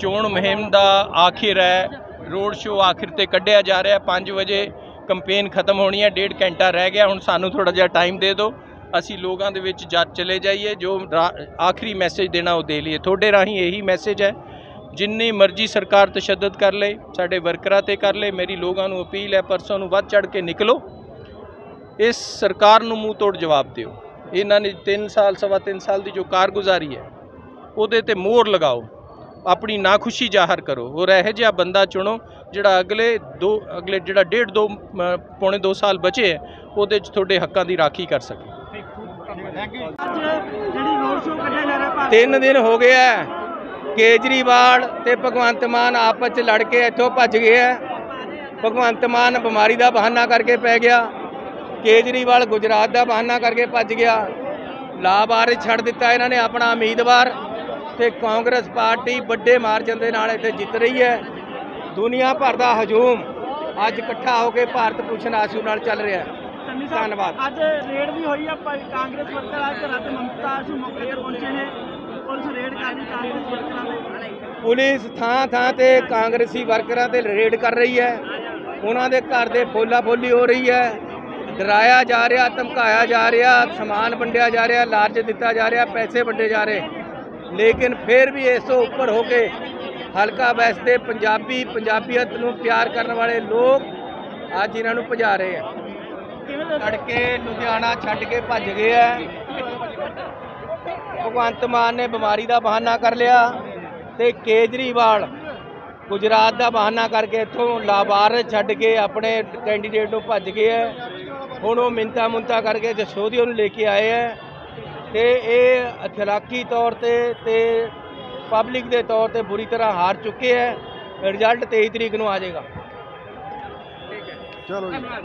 ਚੋਣ ਮੁਹਿੰਮ ਦਾ ਆਖਿਰ ਹੈ, ਰੋਡ ਸ਼ੋਅ ਆਖਿਰ ਤੇ ਕੱਢਿਆ ਜਾ ਰਿਹਾ 5 ਵਜੇ ਕੰਪੇਨ ਖਤਮ ਹੋਣੀ ਹੈ, ਡੇਢ ਘੰਟਾ ਰਹਿ ਗਿਆ, ਹੁਣ ਸਾਨੂੰ ਥੋੜਾ ਜਿਹਾ ਟਾਈਮ ਦੇ ਦਿਓ, ਅਸੀਂ ਲੋਕਾਂ ਦੇ ਵਿੱਚ ਜਾ ਚਲੇ ਜਾਈਏ, ਜੋ ਰਾ- ਆਖਰੀ ਮੈਸੇਜ ਦੇਣਾ ਉਹ ਦੇ ਲਈਏ। ਤੁਹਾਡੇ ਰਾਹੀਂ ਇਹੀ ਮੈਸੇਜ ਹੈ, ਜਿੰਨੀ ਮਰਜ਼ੀ ਸਰਕਾਰ ਤਸ਼ੱਦਦ ਕਰ ਲੇ, ਸਾਡੇ ਵਰਕਰਾਂ ਤੇ ਕਰ ਲੇ, ਮੇਰੀ ਲੋਕਾਂ ਨੂੰ ਅਪੀਲ ਹੈ, ਪਰਸੋਂ ਨੂੰ ਵੱਧ ਚੜ ਕੇ ਨਿਕਲੋ, ਇਸ ਸਰਕਾਰ ਨੂੰ ਮੂੰਹ ਤੋੜ ਜਵਾਬ ਦਿਓ। ਇਹਨਾਂ ਨੇ 3 ਸਾਲ, ਸਵਾ 3 ਸਾਲ ਦੀ ਜੋ ਕਾਰਗੁਜ਼ਾਰੀ ਹੈ, ਉਹਦੇ ਤੇ ਮੋਹਰ ਲਗਾਓ। ਆਪਣੀ ਨਾਖੁਸ਼ੀ ਜ਼ਾਹਰ ਕਰੋ। ਔਰ ਇਹੋ ਜਿਹਾ ਬੰਦਾ ਚੁਣੋ ਜਿਹੜਾ ਅਗਲੇ ਦੋ, ਅਗਲੇ ਜਿਹੜਾ ਡੇਢ ਦੋ ਪੌਣੇ 2 ਸਾਲ ਬਚੇ ਹੈ, ਉਹਦੇ 'ਚ ਤੁਹਾਡੇ ਹੱਕਾਂ ਦੀ ਰਾਖੀ ਕਰ ਸਕੇ। ਤਿੰਨ ਦਿਨ ਹੋ ਗਏ ਆ ਕੇਜਰੀਵਾਲ ਤੇ ਭਗਵੰਤ ਮਾਨ ਆਪਸ ਚ ਲੜ ਕੇ ਇੱਥੋਂ ਭੱਜ ਗਏ ਆ ਭਗਵੰਤ ਮਾਨ ਬਿਮਾਰੀ ਦਾ ਬਹਾਨਾ ਕਰਕੇ ਪੈ ਗਿਆ, ਕੇਜਰੀਵਾਲ ਗੁਜਰਾਤ ਦਾ ਬਹਾਨਾ ਕਰਕੇ ਭੱਜ ਗਿਆ। ਲਾਬਾਰੇ ਛੱਡ ਦਿੱਤਾ ਇਹਨਾਂ ਨੇ ਆਪਣਾ ਉਮੀਦਵਾਰ। ਤੇ ਕਾਂਗਰਸ ਪਾਰਟੀ ਵੱਡੇ ਮਾਰਜਨ ਦੇ ਨਾਲ ਇੱਥੇ ਜਿੱਤ ਰਹੀ ਹੈ। ਦੁਨੀਆ ਭਰ ਦਾ ਹਜੂਮ ਅੱਜ ਇਕੱਠਾ ਹੋ ਕੇ ਭਾਰਤ ਭੂਸ਼ਣ ਆਸ਼ੂ ਨਾਲ ਚੱਲ ਰਿਹਾ ਹੈ। ਧੰਨਵਾਦ। ਅੱਜ ਰੇਡ ਵੀ ਹੋਈ ਆ ਕਾਂਗਰਸ ਵਰਕਰ ਅੱਜ ਘਰਾਂ ਤੇ ਮਮਤਾ ਆਸ਼ੂ ਮੌਕੇ ਤੇ ਪਹੁੰਚੇ ਨੇ। ਪੁਲਿਸ ਰੇਡ ਕਰ ਰਹੀ ਕਾਂਗਰਸ ਵਰਕਰਾਂ ਦੇ। ਪੁਲਿਸ ਥਾਂ ਥਾਂ ਤੇ ਕਾਂਗਰਸੀ ਵਰਕਰਾਂ ਤੇ ਰੇਡ ਕਰ ਰਹੀ ਹੈ। ਉਹਨਾਂ ਦੇ ਘਰ ਦੇ ਫੋਲਾ ਫੋਲੀ ਹੋ ਰਹੀ ਹੈ। ਡਰਾਇਆ ਜਾ ਰਿਹਾ ਧਮਕਾਇਆ ਜਾ ਰਿਹਾ ਸਮਾਨ ਵੰਡਿਆ ਜਾ ਰਿਹਾ ਲਾਲਚ ਦਿੱਤਾ ਜਾ ਰਿਹਾ ਪੈਸੇ ਵੰਡੇ ਜਾ ਰਹੇ। ਲੇਕਿਨ ਫਿਰ ਵੀ ਇਸ ਤੋਂ ਉੱਪਰ ਹੋ ਕੇ ਹਲਕਾ ਵੈਸਤੇ ਪੰਜਾਬੀ ਪੰਜਾਬੀਅਤ ਨੂੰ ਪਿਆਰ ਕਰਨ ਵਾਲੇ ਲੋਕ ਅੱਜ ਇਹਨਾਂ ਨੂੰ ਭਜਾ ਰਹੇ ਆ। ਕਿਵੇਂ ਲੁਧਿਆਣਾ ਛੱਡ ਕੇ ਭੱਜ ਗਏ ਆ। ਭਗਵੰਤ ਮਾਨ ਨੇ ਬਿਮਾਰੀ ਦਾ ਬਹਾਨਾ ਕਰ ਲਿਆ ਤੇ ਕੇਜਰੀਵਾਲ ਗੁਜਰਾਤ ਦਾ ਬਹਾਨਾ ਕਰਕੇ ਇੱਥੋਂ ਲਾਵਾਰਸ ਛੱਡ ਕੇ ਆਪਣੇ ਕੈਂਡੀਡੇਟ ਨੂੰ ਭੱਜ ਗਏ ਆ। ਹੁਣ ਉਹ ਮਿੰਤਾ ਮੁੰਤਾ ਕਰਕੇ ਜਸੋਦੀਆ ਨੂੰ ਲੈ ਕੇ ਆਏ ਆ। ਤੇ ਇਹ ਅਖਲਾਕੀ ਤੌਰ ਤੇ ਤੇ ਪਬਲਿਕ ਦੇ ਤੌਰ ਤੇ ਬੁਰੀ ਤਰ੍ਹਾਂ ਹਾਰ ਚੁੱਕੇ ਹੈ। ਰਿਜ਼ਲਟ 23 ਤਰੀਕ ਨੂੰ ਆ ਜਾਏਗਾ। ਧੰਨਵਾਦ